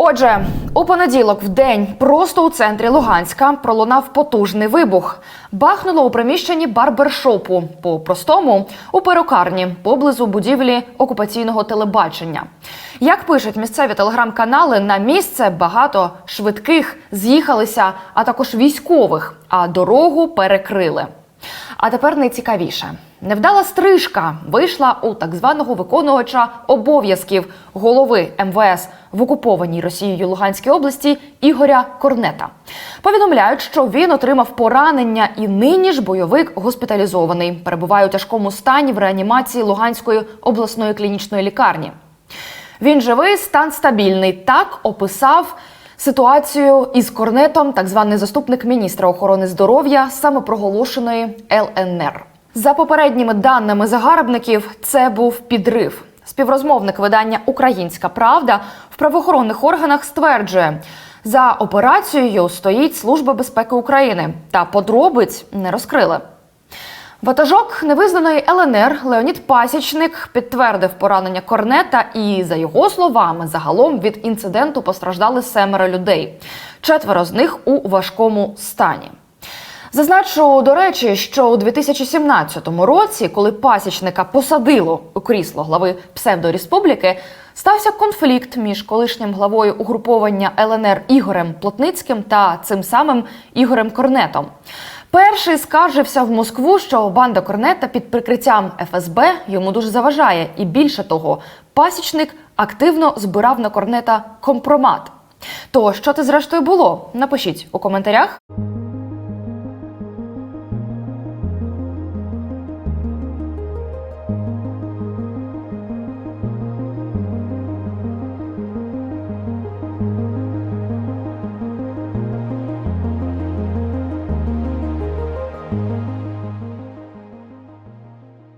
Отже, у понеділок в день просто у центрі Луганська пролунав потужний вибух. Бахнуло у приміщенні барбершопу, по-простому у перукарні поблизу будівлі окупаційного телебачення. Як пишуть місцеві телеграм-канали, на місце багато швидких з'їхалися, а також військових, а дорогу перекрили. А тепер найцікавіше. Невдала стрижка вийшла у так званого виконувача обов'язків голови МВС в окупованій Росією Луганській області Ігоря Корнета. Повідомляють, що він отримав поранення і нині ж бойовик госпіталізований. Перебуває у тяжкому стані в реанімації Луганської обласної клінічної лікарні. Він живий, стан стабільний. Так описав ситуацію із корнетом, так званий заступник міністра охорони здоров'я самопроголошеної ЛНР. За попередніми даними загарбників, це був підрив. Співрозмовник видання Українська Правда в правоохоронних органах стверджує, за операцією стоїть Служба безпеки України та подробиць не розкрили. Ватажок невизнаної ЛНР Леонід Пасічник підтвердив поранення корнета, і за його словами, загалом від інциденту постраждали семеро людей. Четверо з них у важкому стані. Зазначу, до речі, що у 2017 році, коли пасічника посадило у крісло глави псевдореспубліки, стався конфлікт між колишнім главою угруповання ЛНР Ігорем Плотницьким та цим самим Ігорем Корнетом. Перший скаржився в Москву, що банда Корнета під прикриттям ФСБ йому дуже заважає, і більше того, пасічник активно збирав на корнета компромат. То що це зрештою було? Напишіть у коментарях.